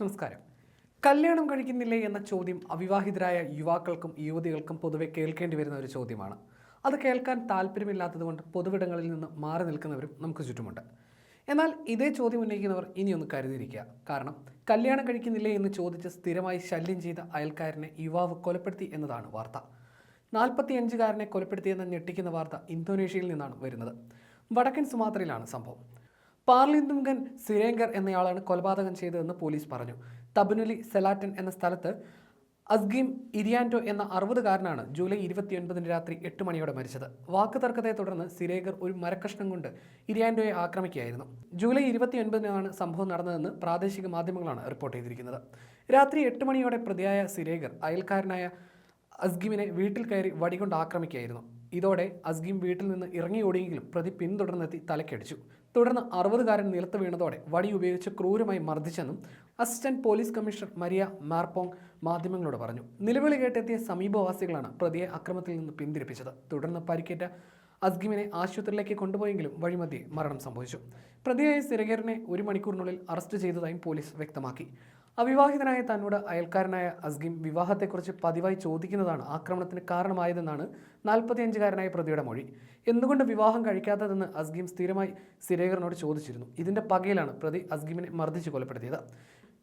നമസ്കാരം. കല്യാണം കഴിക്കുന്നില്ലേ എന്ന ചോദ്യം അവിവാഹിതരായ യുവാക്കൾക്കും യുവതികൾക്കും പൊതുവെ കേൾക്കേണ്ടി വരുന്ന ഒരു ചോദ്യമാണ്. അത് കേൾക്കാൻ താല്പര്യമില്ലാത്തതുകൊണ്ട് പൊതുവിടങ്ങളിൽ നിന്ന് മാറി നിൽക്കുന്നവരും നമുക്ക് ചുറ്റുമുണ്ട്. എന്നാൽ ഇതേ ചോദ്യം ഉന്നയിക്കുന്നവർ ഇനിയൊന്ന് കരുതിയിരിക്കുക. കാരണം കല്യാണം കഴിക്കുന്നില്ലേ എന്ന് ചോദിച്ച് സ്ഥിരമായി ശല്യം ചെയ്ത അയൽക്കാരനെ യുവാവ് കൊലപ്പെടുത്തി എന്നതാണ് വാർത്ത. നാൽപ്പത്തിയഞ്ചുകാരനെ കൊലപ്പെടുത്തിയെന്ന ഞെട്ടിക്കുന്ന വാർത്ത ഇന്തോനേഷ്യയിൽ നിന്നാണ് വരുന്നത്. വടക്കൻ സുമാത്രയിലാണ് സംഭവം. പാർലിന്തുങ്കൻ സിരേങ്കർ എന്നയാളാണ് കൊലപാതകം ചെയ്തതെന്ന് പോലീസ് പറഞ്ഞു. തബുനുലി സെലാറ്റൻ എന്ന സ്ഥലത്ത് അസ്ഗീം ഇരിയാന്റോ എന്ന അറുപതുകാരനാണ് ജൂലൈ ഇരുപത്തിയൊൻപതിന് രാത്രി എട്ട് മണിയോടെ മരിച്ചത്. വാക്കുതർക്കത്തെ തുടർന്ന് സിരേഗർ ഒരു മരക്കഷ്ണം കൊണ്ട് ഇരിയാന്റോയെ ആക്രമിക്കുകയായിരുന്നു. ജൂലൈ ഇരുപത്തിയൊൻപതിനാണ് സംഭവം നടന്നതെന്ന് പ്രാദേശിക മാധ്യമങ്ങളാണ് റിപ്പോർട്ട് ചെയ്തിരിക്കുന്നത്. രാത്രി എട്ട് മണിയോടെ പ്രതിയായ സിരേഗർ അയൽക്കാരനായ അസ്ഗീമിനെ വീട്ടിൽ കയറി വടികൊണ്ട് ആക്രമിക്കുകയായിരുന്നു. ഇതോടെ അസ്ഗീം വീട്ടിൽ നിന്ന് ഇറങ്ങി ഓടിയെങ്കിലും പ്രതി പിന്തുടർന്നെത്തി തലക്കടിച്ചു. തുടർന്ന് അറുപതുകാരൻ നിലത്ത് വീണതോടെ വടി ഉപയോഗിച്ച് ക്രൂരമായി മർദ്ദിച്ചെന്നും assistant police commissioner Maria Marpong മാധ്യമങ്ങളോട് പറഞ്ഞു. നിലവിളി കേട്ടെത്തിയ സമീപവാസികളാണ് പ്രതിയെ അക്രമത്തിൽ നിന്ന് പിന്തിരിപ്പിച്ചത്. തുടർന്ന് പരിക്കേറ്റ അസ്ഗിമിനെ ആശുപത്രിയിലേക്ക് കൊണ്ടുപോയെങ്കിലും വഴിമധ്യേ മരണം സംഭവിച്ചു. പ്രതിയായ സിരകേറിനെ ഒരു മണിക്കൂറിനുള്ളിൽ അറസ്റ്റ് ചെയ്തതായും പോലീസ് വ്യക്തമാക്കി. അവിവാഹിതനായ തന്നോട് അയൽക്കാരനായ അസ്ഗിം വിവാഹത്തെക്കുറിച്ച് പതിവായി ചോദിക്കുന്നതാണ് ആക്രമണത്തിന് കാരണമായതെന്നാണ് നാൽപ്പത്തിയഞ്ചുകാരനായ പ്രതിയുടെ മൊഴി. എന്തുകൊണ്ട് വിവാഹം കഴിക്കാത്തതെന്ന് അസ്ഗിം സ്ഥിരമായി സിരേഖറിനോട് ചോദിച്ചിരുന്നു. ഇതിന്റെ പകയിലാണ് പ്രതി അസ്ഗിമിനെ മർദ്ദിച്ച് കൊലപ്പെടുത്തിയത്.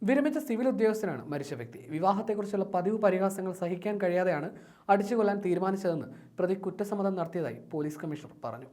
വിരമിച്ച സിവിൽ ഉദ്യോഗസ്ഥനാണ് മരിച്ച വ്യക്തി. വിവാഹത്തെക്കുറിച്ചുള്ള പതിവ് പരിഹാസങ്ങൾ സഹിക്കാൻ കഴിയാതെയാണ് അടിച്ചുകൊല്ലാൻ തീരുമാനിച്ചതെന്ന് പ്രതി കുറ്റസമ്മതം നടത്തിയതായി പോലീസ് കമ്മീഷണർ പറഞ്ഞു.